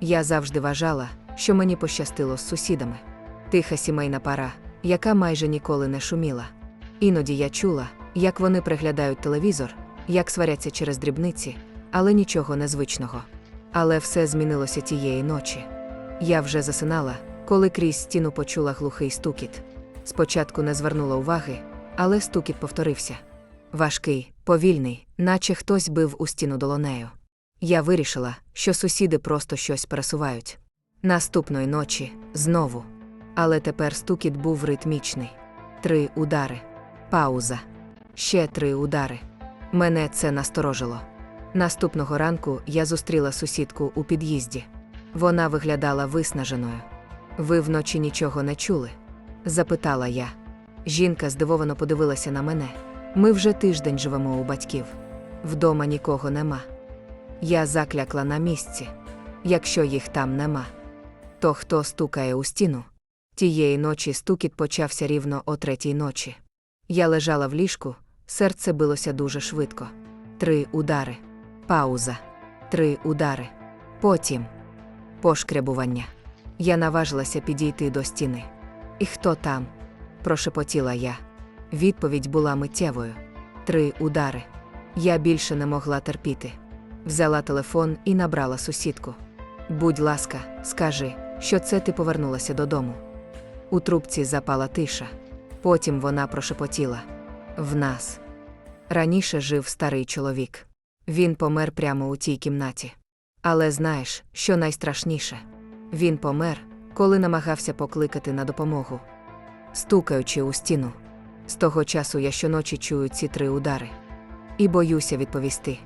Я завжди вважала, що мені пощастило з сусідами. Тиха сімейна пара, яка майже ніколи не шуміла. Іноді я чула, як вони приглядають телевізор, як сваряться через дрібниці, але нічого незвичного. Але все змінилося тієї ночі. Я вже засинала, коли крізь стіну почула глухий стукіт. Спочатку не звернула уваги, але стукіт повторився. Важкий, повільний, наче хтось бив у стіну долонею. Я вирішила, що сусіди просто щось пересувають. Наступної ночі знову. Але тепер стукіт був ритмічний. Три удари. Пауза. Ще три удари. Мене це насторожило. Наступного ранку я зустріла сусідку у під'їзді. Вона виглядала виснаженою. Ви вночі нічого не чули? запитала я. Жінка здивовано подивилася на мене. Ми вже тиждень живемо у батьків. Вдома нікого нема. Я заклякла на місці. Якщо їх там нема, то хто стукає у стіну? Тієї ночі стукіт почався рівно о третій ночі. Я лежала в ліжку, серце билося дуже швидко. Три удари. Пауза. Три удари. Потім пошкрябування. Я наважилася підійти до стіни. І хто там? прошепотіла я. Відповідь була миттєвою. Три удари. Я більше не могла терпіти. Взяла телефон і набрала сусідку. Будь ласка, скажи, що це ти повернулася додому. У трубці запала тиша. Потім вона прошепотіла: В нас. Раніше жив старий чоловік. Він помер прямо у тій кімнаті. Але знаєш, що найстрашніше? Він помер, коли намагався покликати на допомогу, стукаючи у стіну. З того часу я щоночі чую ці три удари. І боюся відповісти.